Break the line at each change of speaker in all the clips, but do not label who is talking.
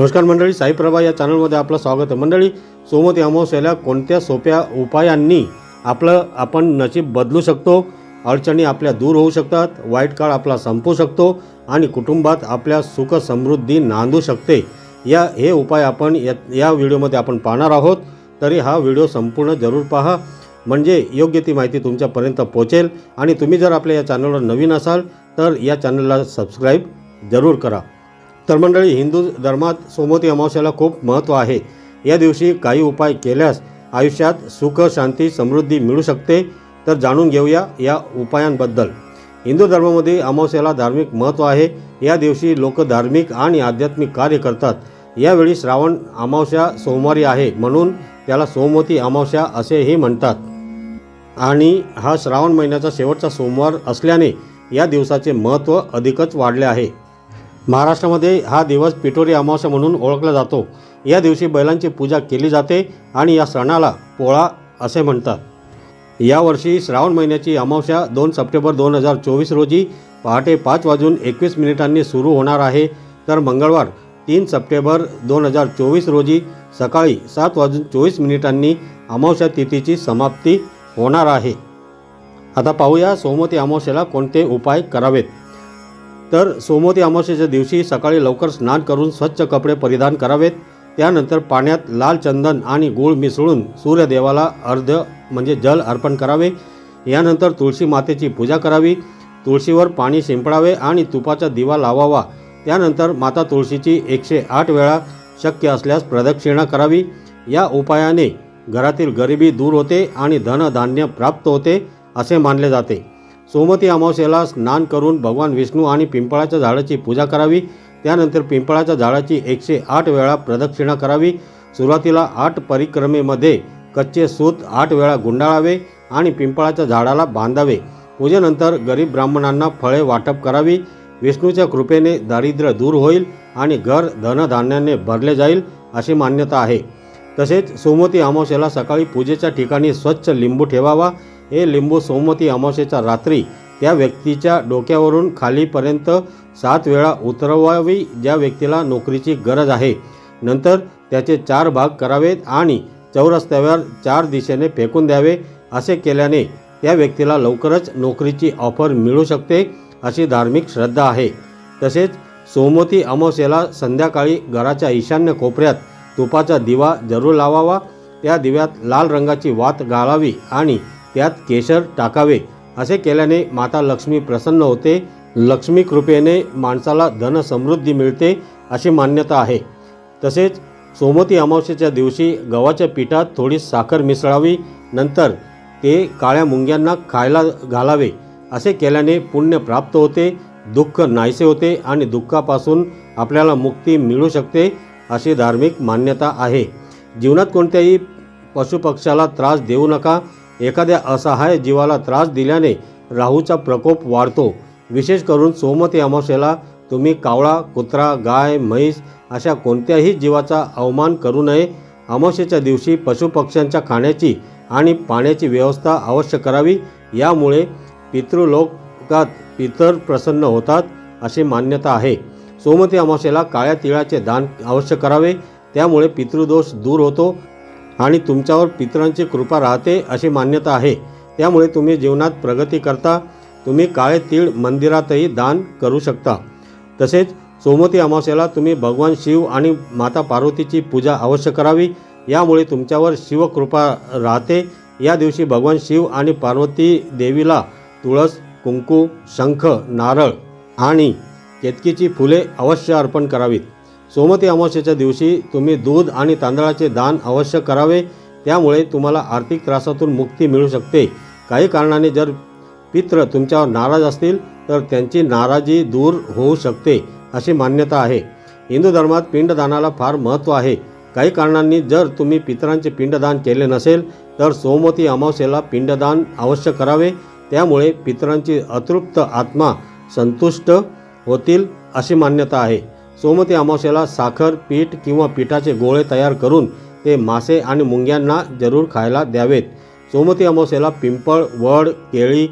नमस्कार मंडळी साईप्रभा या चॅनलमध्ये आपलं स्वागत आहे. मंडळी सोमती अमावस्याला कोणत्या सोप्या उपायांनी आपलं आपण नशीब बदलू शकतो? अडचणी आपल्या दूर होऊ शकतात वाईट काळ आपला संपू शकतो आणि कुटुंबात आपल्या सुख समृद्धी नांदू शकते. या हे उपाय आपण या या व्हिडिओमध्ये आपण पाहणार आहोत. तरी हा व्हिडिओ संपूर्ण जरूर पहा. म्हणजे योग्य ती माहिती तुमच्यापर्यंत पोहोचेल. आणि तुम्ही जर आपल्या या चॅनलवर नवीन असाल तर या चॅनलला सबस्क्राईब जरूर करा. तर मंडळी हिंदू धर्मात सोमवती अमावस्याला खूप महत्त्व आहे. या दिवशी काही उपाय केल्यास आयुष्यात सुख शांती समृद्धी मिळू शकते. तर जाणून घेऊया या उपायांबद्दल. हिंदू धर्मामध्ये अमावस्याला धार्मिक महत्त्व आहे. या दिवशी लोक धार्मिक आणि आध्यात्मिक कार्य करतात. यावेळी श्रावण अमावस्या सोमवारी आहे म्हणून त्याला सोमवती अमावस्या असेही म्हणतात. आणि हा श्रावण महिन्याचा शेवटचा सोमवार असल्याने या दिवसाचे महत्त्व अधिकच वाढले आहे. महाराष्ट्रामध्ये हा दिवस पिठोरी अमावस्या म्हणून ओळखला जातो. या दिवशी बैलांची पूजा केली जाते आणि या सणाला पोळा असे म्हणतात. यावर्षी श्रावण महिन्याची अमावस्या दोन सप्टेंबर दोन हजार चोवीस रोजी पहाटे पाच वाजून एकवीस मिनिटांनी सुरू होणार आहे. तर मंगळवार तीन सप्टेंबर दोन हजार चोवीस रोजी सकाळी सात वाजून चोवीस मिनिटांनी अमावस्या तिथीची समाप्ती होणार आहे. आता पाहूया सोमवती अमावस्याला कोणते उपाय करावेत? तर सोमवती अमावस्येच्या दिवशी सकाळी लवकर स्नान करून स्वच्छ कपडे परिधान करावेत. त्यानंतर पाण्यात लाल चंदन आणि गूळ मिसळून सूर्यदेवाला अर्ध म्हणजे जल अर्पण करावे. यानंतर तुळशी मातेची पूजा करावी. तुळशीवर पाणी शिंपडावे आणि तुपाचा दिवा लावावा. त्यानंतर माता तुळशीची एकशे आठ वेळा शक्य असल्यास प्रदक्षिणा करावी. या उपायाने घरातील गरिबी दूर होते आणि धनधान्य प्राप्त होते असे मानले जाते. सोमती अमावस्येला स्नान करून भगवान विष्णू आणि पिंपळाच्या झाडाची पूजा करावी. त्यानंतर पिंपळाच्या झाडाची एकशे आठ वेळा प्रदक्षिणा करावी. सुरुवातीला आठ परिक्रमेमध्ये कच्चे सूत आठ वेळा गुंडाळावे आणि पिंपळाच्या झाडाला बांधावे. पूजेनंतर गरीब ब्राह्मणांना फळे वाटप करावी. विष्णूच्या कृपेने दारिद्र्य दूर होईल आणि घर धनधान्याने भरले जाईल अशी मान्यता आहे. तसेच सोमवती अमावस्येला सकाळी पूजेच्या ठिकाणी स्वच्छ लिंबू ठेवावा. हे लिंबू सोमवती अमावस्येच्या रात्री त्या व्यक्तीच्या डोक्यावरून खालीपर्यंत सात वेळा उतरवावी ज्या व्यक्तीला नोकरीची गरज आहे. नंतर त्याचे चार भाग करावेत आणि चौरस्त्यावर चार दिशेने फेकून द्यावे असे केल्याने त्या व्यक्तीला लवकरच नोकरीची ऑफर मिळू शकते अशी धार्मिक श्रद्धा आहे. तसेच सोमवती अमावस्येला संध्याकाळी घराच्या ईशान्य कोपऱ्यात तुपाचा दिवा जरूर लावावा. त्या दिव्यात लाल रंगाची वात घालावी आणि त्यात केशर टाकावे असे केल्याने माता लक्ष्मी प्रसन्न होते. लक्ष्मी कृपेने माणसाला धन समृद्धी मिळते अशी मान्यता आहे. तसेच सोमती अमावस्येच्या दिवशी गव्हाच्या पिठात थोडी साखर मिसळावी नंतर ते काळ्या मुंग्यांना खायला घालावे असे केल्याने पुण्य प्राप्त होते दुःख नाहीसे होते आणि दुःखापासून आपल्याला मुक्ती मिळू शकते अशी धार्मिक मान्यता आहे. जीवनात कोणत्याही पशुपक्ष्याला त्रास देऊ नका. एखाद्या असहाय जीवाला त्रास दिल्याने राहूचा प्रकोप वाढतो. विशेष करून सोमती अमावस्येला तुम्ही कावळा कुत्रा गाय म्हैस अशा कोणत्याही जीवाचा अवमान करू नये. अमावस्येच्या दिवशी पशुपक्ष्यांच्या खाण्याची आणि पाण्याची व्यवस्था अवश्य करावी. यामुळे पितृलोकात पितर प्रसन्न होतात अशी मान्यता आहे. सोमती अमावस्येला काळ्या तिळाचे दान अवश्य करावे. त्यामुळे पितृदोष दूर होतो. आणि तुमच्यावर पितरांची कृपा राहते अशी मान्यता आहे. त्यामुळे तुम्ही जीवनात प्रगती करता. तुम्ही काळे तीळ मंदिरातही दान करू शकता. तसेच सोमती अमावस्येला तुम्ही भगवान शिव आणि माता पार्वतीची पूजा अवश्य करावी. यामुळे तुमच्यावर शिवकृपा राहते. या दिवशी भगवान शिव आणि पार्वती देवीला तुळस कुंकू शंख नारळ आणि केतकीची फुले अवश्य अर्पण करावीत. सोमती अमावस्येच्या दिवशी तुम्ही दूध आणि तांदळाचे दान अवश्य करावे. त्यामुळे तुम्हाला आर्थिक त्रासातून मुक्ती मिळू शकते. काही कारणाने जर पित्र तुमच्यावर नाराज असतील तर त्यांची नाराजी दूर होऊ शकते अशी मान्यता आहे. हिंदू धर्मात पिंडदानाला फार महत्त्व आहे. काही कारणांनी जर तुम्ही पितरांचे पिंडदान केले नसेल तर सोमवती अमावस्येला पिंडदान अवश्य करावे. त्यामुळे पितरांची अतृप्त आत्मा संतुष्ट होतील अशी मान्यता आहे. सोमती अमावस्येला साखर पीठ किंवा पिठाचे गोळे तयार करून ते मासे आणि मुंग्यांना जरूर खायला द्यावेत. सोमती अमावस्येला पिंपळ वड केळी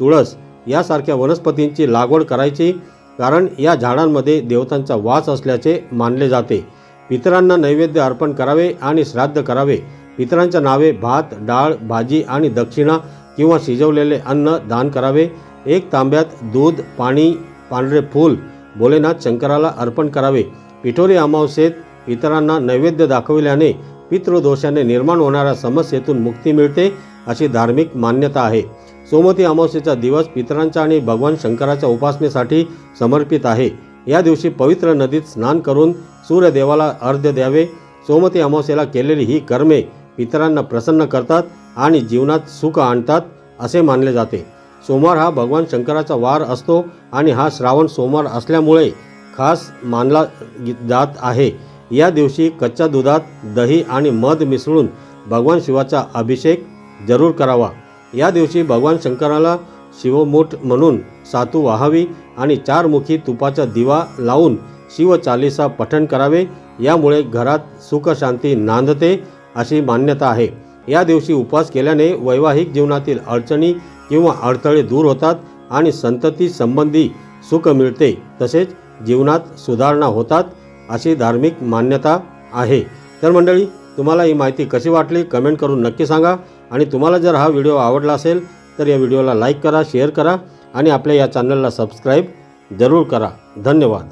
तुळस यासारख्या वनस्पतींची लागवड करायची कारण या झाडांमध्ये देवतांचा वास असल्याचे मानले जाते. पितरांना नैवेद्य अर्पण करावे आणि श्राद्ध करावे. पितरांच्या नावे भात डाळ भाजी आणि दक्षिणा किंवा शिजवलेले अन्न दान करावे. एक तांब्यात दूध पाणी पांढरे फूल भोलेनाथ शंकराला अर्पण करावे. पिठोरी अमावस्येत इतरांना नैवेद्य दाखविल्याने पितृदोषाने निर्माण होणाऱ्या समस्येतून मुक्ती मिळते अशी धार्मिक मान्यता आहे. सोमती अमावस्येचा दिवस पितरांच्या आणि भगवान शंकराच्या उपासनेसाठी समर्पित आहे. या दिवशी पवित्र नदीत स्नान करून सूर्यदेवाला अर्ध्य द्यावे. सोमती अमावस्येला केलेली ही कर्मे पितरांना प्रसन्न करतात आणि जीवनात सुख आणतात असे मानले जाते. सोमवार हा भगवान शंकराचा वार असतो आणि हा श्रावण सोमवार असल्यामुळे खास मानला जात आहे. या दिवशी कच्च्या दुधात दही आणि मध मिसळून भगवान शिवाचा अभिषेक जरूर करावा. या दिवशी भगवान शंकराला शिवमूठ म्हणून सातू वाहावी आणि चारमुखी तुपाचा दिवा लावून शिवचालीसा पठण करावे. यामुळे घरात सुखशांती नांदते अशी मान्यता आहे. या दिवशी उपवास केल्याने वैवाहिक जीवनातील अडचणी किंवा अडथळे दूर होतात आणि संतती संबंधी सुख मिळते तसेच जीवनात सुधारणा होतात अशी धार्मिक मान्यता आहे. तर मंडळी तुम्हाला ही माहिती कशी वाटली कमेंट करून नक्की सांगा आणि तुम्हाला जर हा व्हिडिओ आवडला असेल तर या व्हिडिओला लाईक करा शेअर करा आणि आपल्या या चॅनलला सबस्क्राईब जरूर करा. धन्यवाद.